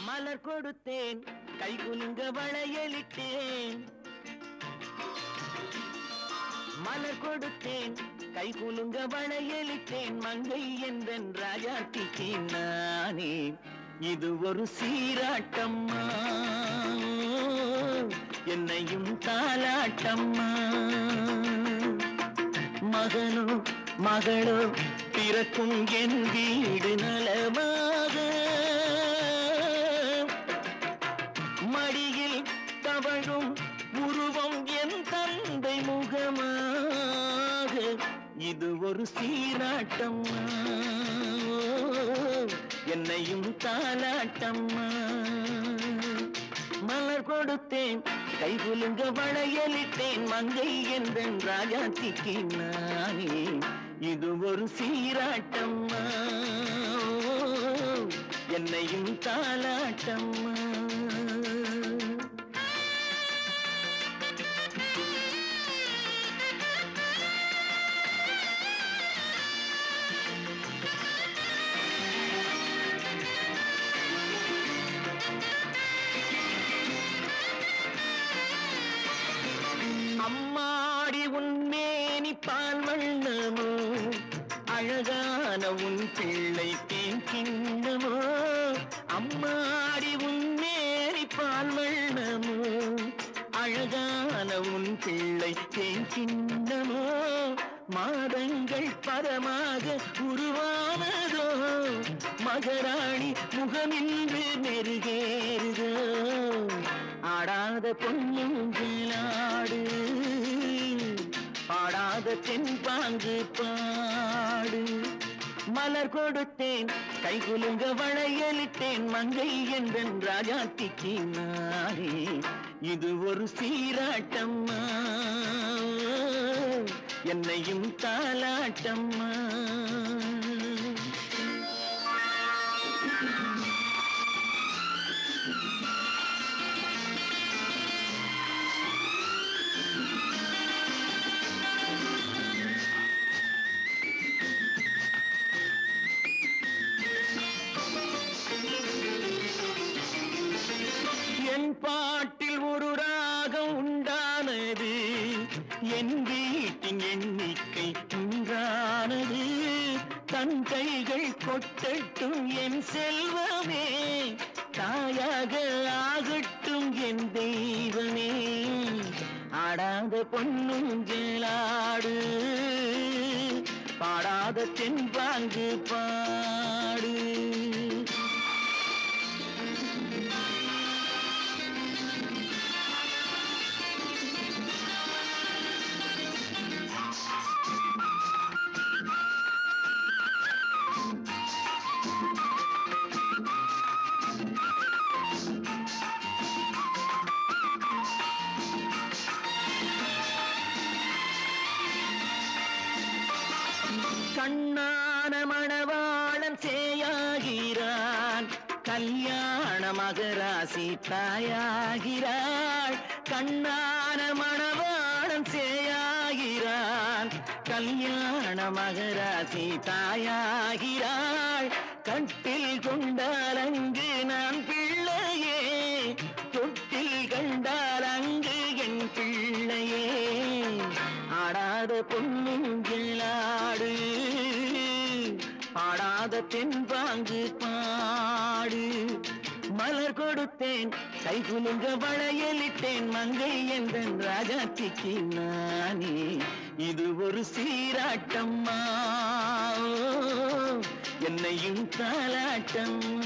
மலர் கொடுத்தேன் கை குலுங்க வளையலிட்டேன். மலர் கொடுத்தேன் கை குலுங்க வளையலிட்டேன். மங்கை என்றன் ராஜாத்திக்கு நானே இது ஒரு சீராட்டம்மா. என்னையும் தாலாட்டம்மா மகனோ மகளோ பிறக்கும் என் வீடு நலவா இது ஒரு சீராட்டம்மா. என்னையும் தாலாட்டம்மா மலர் கொடுத்தேன் கை குலுங்க வளையலிட்டேன் மங்கை என்றன் ராஜாத்திக்கு நானே. இது ஒரு சீராட்டம்மா. என்னையும் தாலாட்டம்மா அம்மாடி உன்மேனி பால் வண்ணமோ? அழகான உன் பிள்ளை தேன் கிண்ணமோ? அம்மாடி உன்மேனி பால் வண்ணமோ? அழகான உன் பிள்ளை தேன் கிண்ணமோ? மாதங்கள் பரமாக உருவானதோ? மகராணி முகமின்று மெருகேறுதோ? ஆடாத பொன்னுங்களாடு பாடாத தென்பாங்கு பாடு. மலர் கொடுத்தேன் கை குலுங்க வளையலிட்டேன் மங்கை என்றன் ராஜாத்திக்கு நாரே இது ஒரு சீராட்டம்மா என்னையும் தாலாட்டம்மா என் வீட்டின் எண்ணிக்கை உண்டானது தன் கைகள் கொட்டட்டும் என் செல்வமே. தாயாக ஆகட்டும் என் தெய்வமே. ஆடாத பொன்னுஞ்சலாடு பாடாத தென்பாங்கு பாடு. கண்ணான மணவாளன் சேயாகிறான். கல்யாண மகராசி தாயாகிறாள். கண்ணான மணவாளன் சேயாகிறான். கல்யாண மகராசி தாயாகிறாள். கட்டில் கொண்டால் அங்கு நான் பிள்ளையே. தொட்டில் கண்டால் அங்கு என் பிள்ளையே. ஆடாத பொண்ணுங்களா பாடாத தென்பாங்கு பாடு. மலர் கொடுத்தேன் கை குலுங்க வளையலிட்டேன் மங்கை என்றன் ராஜாத்திக்கு நானே. இது ஒரு சீராட்டம்மா என்னையும் தாலாட்டம்மா